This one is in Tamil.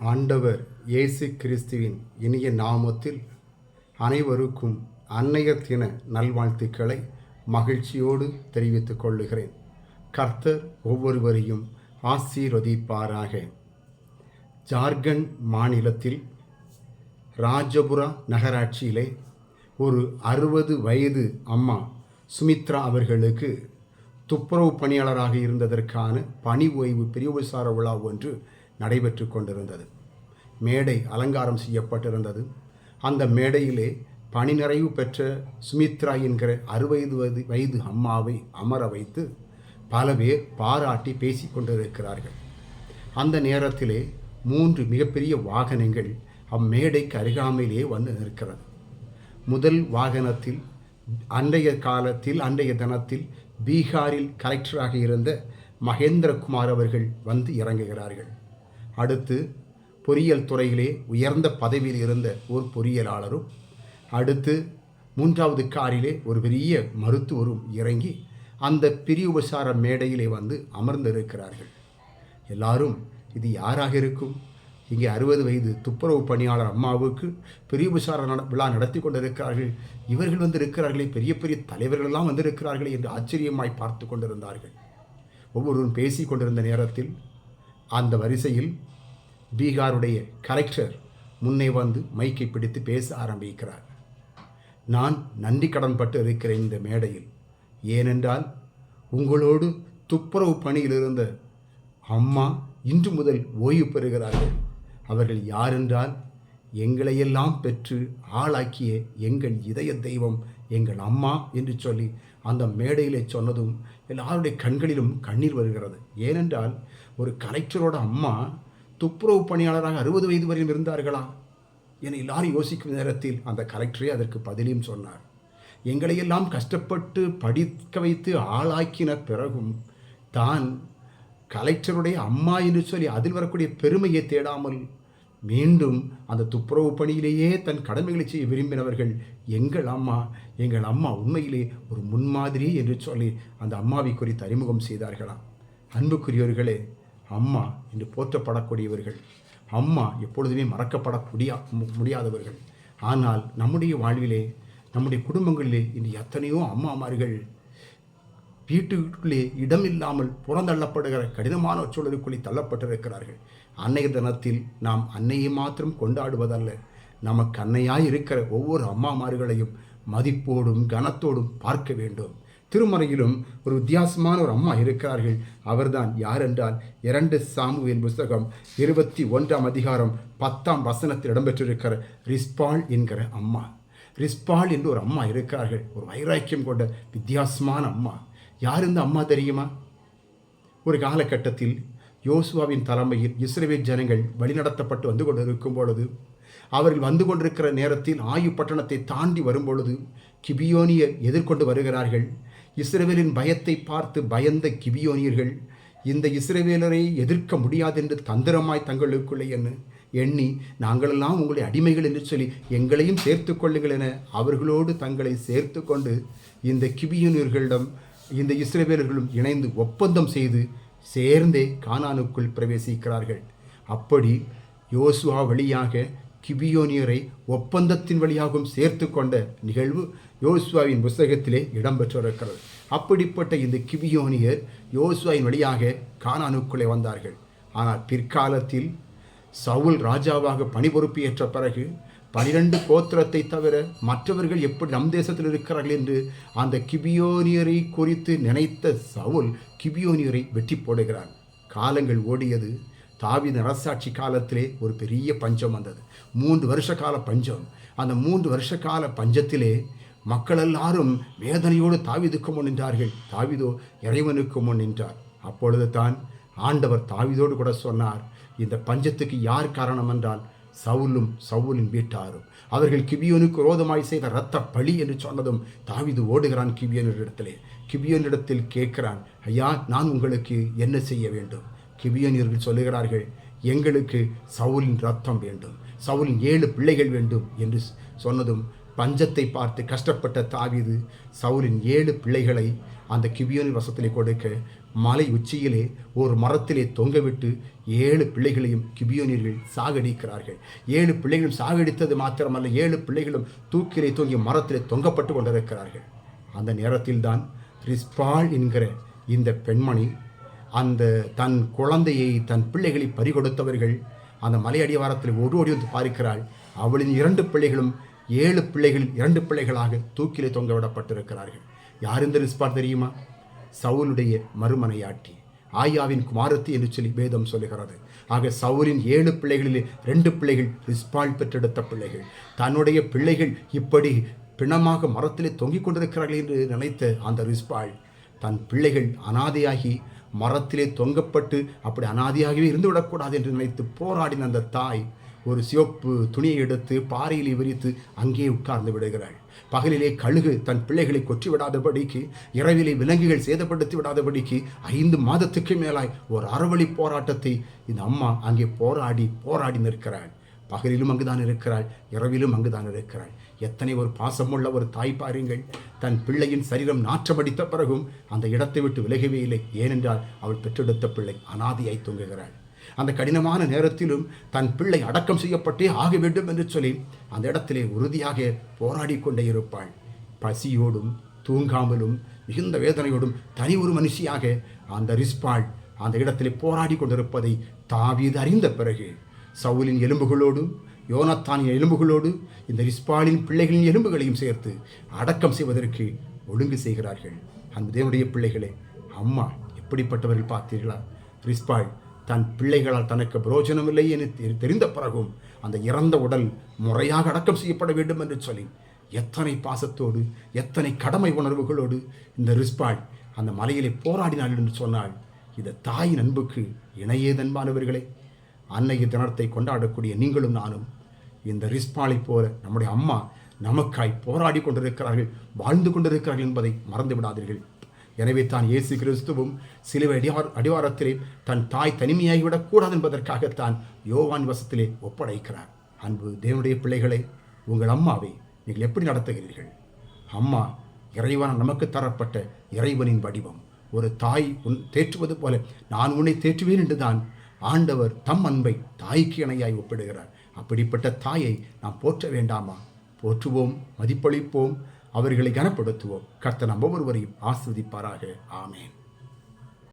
ஆண்டவர் இயேசு கிறிஸ்துவின் இனிய நாமத்தில் அனைவருக்கும் அன்னையர் தின நல்வாழ்த்துக்களை மகிழ்ச்சியோடு தெரிவித்துக் கொள்ளுகிறேன். கர்த்தர் ஒவ்வொருவரையும் ஆசீர்வதிப்பாராக. ஜார்க்கண்ட் மாநிலத்தில் ராஜபுரா நகராட்சியிலே ஒரு அறுபது வயது அம்மா சுமித்ரா அவர்களுக்கு துப்புரவு பணியாளராக இருந்ததற்கான பணி ஓய்வு பிரிவுசார விழா ஒன்று நடைபெற்று கொண்டிருந்தது. மேடை அலங்காரம் செய்யப்பட்டிருந்தது. அந்த மேடையிலே பணி நிறைவு பெற்ற சுமித்ரா என்கிற அறுபது வயது வயது அம்மாவை அமர வைத்து பல பேர் பாராட்டி பேசி கொண்டிருக்கிறார்கள். அந்த நேரத்திலே மூன்று மிகப்பெரிய வாகனங்கள் அம்மேடைக்கு அருகாமையிலே வந்து நிற்கிறது. முதல் வாகனத்தில் அன்றைய காலத்தில் அன்றைய தினத்தில் பீகாரில் கலெக்டராக இருந்த மகேந்திரகுமார் அவர்கள் வந்து இறங்குகிறார்கள். அடுத்து பொறியியல் துறையிலே உயர்ந்த பதவியில் இருந்த ஒரு பொறியியலாளரும் அடுத்து மூன்றாவது காரிலே ஒரு பெரிய மருத்துவரும் இறங்கி அந்த பிரி உபசார மேடையிலே வந்து அமர்ந்திருக்கிறார்கள். எல்லாரும் இது யாராக இருக்கும்? இங்கே அறுபது வயது துப்புரவு பணியாளர் அம்மாவுக்கு பெரிய விசார நட விழா நடத்தி கொண்டிருக்கிறார்கள். இவர்கள் வந்து இருக்கிறார்களே பெரிய பெரிய தலைவர்களெல்லாம் வந்திருக்கிறார்களே என்று ஆச்சரியமாய் பார்த்து கொண்டிருந்தார்கள். ஒவ்வொருவரும் பேசி கொண்டிருந்த நேரத்தில் அந்த வரிசையில் பீகாருடைய கலெக்டர் முன்னே வந்து மைக்கை பிடித்து பேச ஆரம்பிக்கிறார். நான் நன்றி கடன் பட்டு இருக்கிறேன் இந்த மேடையில். ஏனென்றால் உங்களோடு துப்புரவு பணியில் இருந்த அம்மா இன்று முதல் ஓய்வு பெறுகிறார்கள். அவர்கள் யாரென்றால் எங்களையெல்லாம் பெற்று ஆளாக்கிய எங்கள் இதய தெய்வம் எங்கள் அம்மா என்று சொல்லி அந்த மேடையிலே சொன்னதும் எல்லாருடைய கண்களிலும் கண்ணீர் வருகிறது. ஏனென்றால் ஒரு கலெக்டரோட அம்மா துப்புரவு பணியாளராக அறுபது வயது வரையும் இருந்தார்களா? என எல்லாரும் யோசிக்கும் நேரத்தில் அந்த கலெக்டரே அதற்கு பதிலையும் சொன்னார். எங்களையெல்லாம் கஷ்டப்பட்டு படிக்க வைத்து ஆளாக்கின பிறகும் தான் கலெக்டருடைய அம்மா என்று சொல்லி அதில் வரக்கூடிய பெருமையை தேடாமல் மீண்டும் அந்த துப்புரவு பணியிலேயே தன் கடமைகளை செய்ய விரும்பினவர்கள் எங்கள் அம்மா எங்கள் அம்மா உண்மையிலே ஒரு முன்மாதிரி என்று சொல்லி அந்த அம்மாவை குறித்து அறிமுகம் செய்தார்களாம். அன்புக்குரியவர்களே அம்மா என்று போற்றப்படக்கூடியவர்கள். அம்மா எப்பொழுதுமே மறக்கப்பட முடியா முடியாதவர்கள். ஆனால் நம்முடைய வாழ்விலே நம்முடைய குடும்பங்களிலே இன்று எத்தனையோ அம்மாமார்கள் வீட்டுக்குள்ளே இடமில்லாமல் புறந்தள்ளப்படுகிற கடினமான சூழலுக்குள்ளே தள்ளப்பட்டிருக்கிறார்கள். அன்னைய தினத்தில் நாம் அன்னையை மாத்திரம் கொண்டாடுவதல்ல. நமக்கு அன்னையாய் இருக்கிற ஒவ்வொரு அம்மாமார்களையும் மதிப்போடும் கனத்தோடும் பார்க்க வேண்டும். திருமறையிலும் ஒரு வித்தியாசமான ஒரு அம்மா இருக்கிறார்கள். அவர்தான் யார் என்றால் இரண்டு சாமுவின் புஸ்தகம் இருபத்தி ஒன்றாம் அதிகாரம் பத்தாம் வசனத்தில் இடம்பெற்றிருக்கிற ரிஸ்பால் என்கிற அம்மா. ரிஸ்பால் என்று ஒரு அம்மா இருக்கிறார்கள். ஒரு வைராக்கியம் கொண்ட வித்தியாசமான அம்மா. யார் இந்த அம்மா தெரியுமா? ஒரு காலகட்டத்தில் யோசுவாவின் தலைமையில் இஸ்ரேவேல் ஜனங்கள் வழிநடத்தப்பட்டு வந்து கொண்டிருக்கும் பொழுது அவர்கள் வந்து கொண்டிருக்கிற நேரத்தில் ஆயு பட்டணத்தை தாண்டி வரும்பொழுது கிபியோனியர் எதிர்கொண்டு வருகிறார்கள். இஸ்ரவேலின் பயத்தை பார்த்து பயந்த கிபியோனியர்கள் இந்த இஸ்ரவேலரை எதிர்க்க முடியாது என்று தந்திரமாய் தங்களுக்குள்ளே என்ன எண்ணி நாங்களெல்லாம் உங்களை அடிமைகள் என்று சொல்லி எங்களையும் சேர்த்து கொள்ளுங்கள் என அவர்களோடு தங்களை சேர்த்து கொண்டு இந்த கிபியோனியர்களிடம் இந்த இஸ்ரவேலர்களும் இணைந்து ஒப்பந்தம் செய்து சேர்ந்தே கானானுக்குள் பிரவேசிக்கிறார்கள். அப்படி யோசுவா வழியாக கிபியோனியரை ஒப்பந்தத்தின் வழியாகவும் சேர்த்து கொண்ட நிகழ்வு யோசுவாவின் புஸ்தகத்திலே இடம்பெற்றிருக்கிறது. அப்படிப்பட்ட இந்த கிபியோனியர் யோசுவாவின் வழியாக கானானுக்குள்ளே வந்தார்கள். ஆனால் பிற்காலத்தில் சவுல் ராஜாவாக பணிபொறுப்பேற்ற பிறகு பனிரெண்டு கோத்திரத்தை தவிர மற்றவர்கள் எப்படி நம் தேசத்தில் இருக்கிறார்கள் என்று அந்த கிபியோனியரை குறித்து நினைத்த சவுல் கிபியோனியரை வெட்டி போடுகிறான். காலங்கள் ஓடியது தாவித அரசாட்சி காலத்திலே ஒரு பெரிய பஞ்சம் வந்தது. மூன்று வருஷ கால பஞ்சம். அந்த மூன்று வருஷ கால பஞ்சத்திலே மக்கள் எல்லாரும் வேதனையோடு தாவிதுக்கு முன் நின்றார்கள். தாவிதோ இறைவனுக்கு முன் நின்றார். அப்பொழுது தான் ஆண்டவர் தாவிதோடு கூட சொன்னார் இந்த பஞ்சத்துக்கு யார் காரணம் என்றால் சவுலும் சவுலின் வீட்டாரும். அவர்கள் கிபியோனுக்கு விரோதமாய் செய்த இரத்த பழி என்று சொன்னதும் தாவிது ஓடுகிறான் கிபியோனிடத்திலே. கிபியோனிடத்தில் கேட்கிறான் ஐயா நான் உங்களுக்கு என்ன செய்ய வேண்டும்? கிபியோனியர்கள் சொல்லுகிறார்கள் எங்களுக்கு சவுலின் ரத்தம் வேண்டும் சவுலின் ஏழு பிள்ளைகள் வேண்டும் என்று சொன்னதும் பஞ்சத்தை பார்த்து கஷ்டப்பட்ட தாவிது சவுலின் ஏழு பிள்ளைகளை அந்த கிபியோனின் வசத்திலே கொடுக்க மலை உச்சியிலே ஒரு மரத்திலே தொங்கவிட்டு ஏழு பிள்ளைகளையும் கிபியோனியர்கள் சாகடிக்கிறார்கள். ஏழு பிள்ளைகளும் சாகடித்தது மாத்திரமல்ல ஏழு பிள்ளைகளும் தூக்கிலே தொங்கி மரத்திலே தொங்கப்பட்டு கொண்டிருக்கிறார்கள். அந்த நேரத்தில்தான் ரிஸ்பால் என்கிற இந்த பெண்மணி அந்த தன் குழந்தையை தன் பிள்ளைகளை பறிகொடுத்தவர்கள் அந்த மலையடிவாரத்தில் ஒரு ஓடி வந்து பார்க்கிறாள். அவளின் இரண்டு பிள்ளைகளும் ஏழு பிள்ளைகள் இரண்டு பிள்ளைகளாக தூக்கிலே தொங்க விடப்பட்டிருக்கிறார்கள். யார் இந்த ரிஸ்பால் தெரியுமா? சவுலுடைய மறுமனையாட்டி ஆயாவின் குமாரத்தி என்று சொல்லி வேதம் சொல்லுகிறது. ஆக சவுலின் ஏழு பிள்ளைகளில் ரெண்டு பிள்ளைகள் ரிஸ்பால் பெற்றெடுத்த பிள்ளைகள். தன்னுடைய பிள்ளைகள் இப்படி பிணமாக மரத்திலே தொங்கிக் கொண்டிருக்கிறார்கள் என்று நினைத்த அந்த ரிஸ்பால் தன் பிள்ளைகள் அனாதையாகி மரத்திலே தொங்கப்பட்டு அப்படி அனாதையாகவே இருந்துவிடக்கூடாது என்று நினைத்து போராடின அந்த தாய் ஒரு சிவப்பு துணியை எடுத்து பாறையிலே விரித்து அங்கே உட்கார்ந்து விடுகிறாள். பகலிலே கழுகு தன் பிள்ளைகளை கொற்றி விடாதபடிக்கு இரவிலே விலங்குகள் சேதப்படுத்தி விடாதபடிக்கு ஐந்து மாதத்துக்கு மேலாய் ஒரு அறவழி போராட்டத்தை இந்த அம்மா அங்கே போராடி போராடி நிற்கிறாள். பகலிலும் அங்குதான் இருக்கிறாள் இரவிலும் அங்குதான் இருக்கிறாள். எத்தனை ஒரு பாசமுள்ள ஒரு தாய் பாருங்கள். தன் பிள்ளையின் சரீரம் நாற்றமடித்த பிறகும் அந்த இடத்தை விட்டு விலகவே இல்லை. ஏனென்றால் அவள் பெற்றெடுத்த பிள்ளை அனாதியாய் தூங்குகிறாள். அந்த கடினமான நேரத்திலும் தன் பிள்ளை அடக்கம் செய்யப்பட்டே ஆக வேண்டும் என்று சொல்லி அந்த இடத்திலே உறுதியாக போராடி கொண்டே இருப்பாள். பசியோடும் தூங்காமலும் மிகுந்த வேதனையோடும் தனி ஒரு மனுஷியாக அந்த ரிஸ்பாள் அந்த இடத்திலே போராடி கொண்டிருப்பதை தாவீது அறிந்த பிறகு சவுலின் எலும்புகளோடு யோனத்தானின் எலும்புகளோடு இந்த ரிஸ்பாலின் பிள்ளைகளின் எலும்புகளையும் சேர்த்து அடக்கம் செய்வதற்கு ஒழுங்கு செய்கிறார்கள். அந்த தேவனுடைய பிள்ளைகளே அம்மா எப்படிப்பட்டவர்கள் பார்த்தீர்களா? ரிஸ்பால் தன் பிள்ளைகளால் தனக்கு பிரயோஜனமில்லை என தெரி- தெரிந்த பிறகும் அந்த இறந்த உடல் முறையாக அடக்கம் செய்யப்பட வேண்டும் என்று சொல்லி எத்தனை பாசத்தோடு எத்தனை கடமை உணர்வுகளோடு இந்த ரிஸ்பால் அந்த மலையிலே போராடினாள் என்று சொன்னால் இந்த தாயின் அன்புக்கு இணையே அன்பானவர்களே அன்னைய தினத்தை கொண்டாடக்கூடிய நீங்களும் நானும் இந்த ரிஸ்பாலை போல நம்முடைய அம்மா நமக்காய் போராடி கொண்டிருக்கிறார்கள் வாழ்ந்து கொண்டிருக்கிறார்கள் என்பதை மறந்து விடாதீர்கள். எனவே தான் இயேசு கிறிஸ்துவும் சிலுவை அடிவார அடிவாரத்திலே தன் தாய் தனிமையாகிவிடக்கூடாது என்பதற்காகத்தான் யோவான் வசத்திலே ஒப்படைக்கிறார். அன்பு தேவனுடைய பிள்ளைகளை உங்கள் அம்மாவை நீங்கள் எப்படி நடத்துகிறீர்கள்? அம்மா இறைவன் நமக்கு தரப்பட்ட இறைவனின் வடிவம். ஒரு தாய் உன் தேற்றுவது போல நான் உன்னை தேற்றுவேன் என்றுதான் ஆண்டவர் தம் அன்பை தாய்க்கு இணையாய் ஒப்பிடுகிறார். அப்படிப்பட்ட தாயை நாம் போற்ற வேண்டாமா? போற்றுவோம் மதிப்பளிப்போம் அவர்களை கனப்படுத்துவோம். கர்த்த நம்ம ஒருவரையும் ஆஸ்வதிப்பாராக ஆமேன்.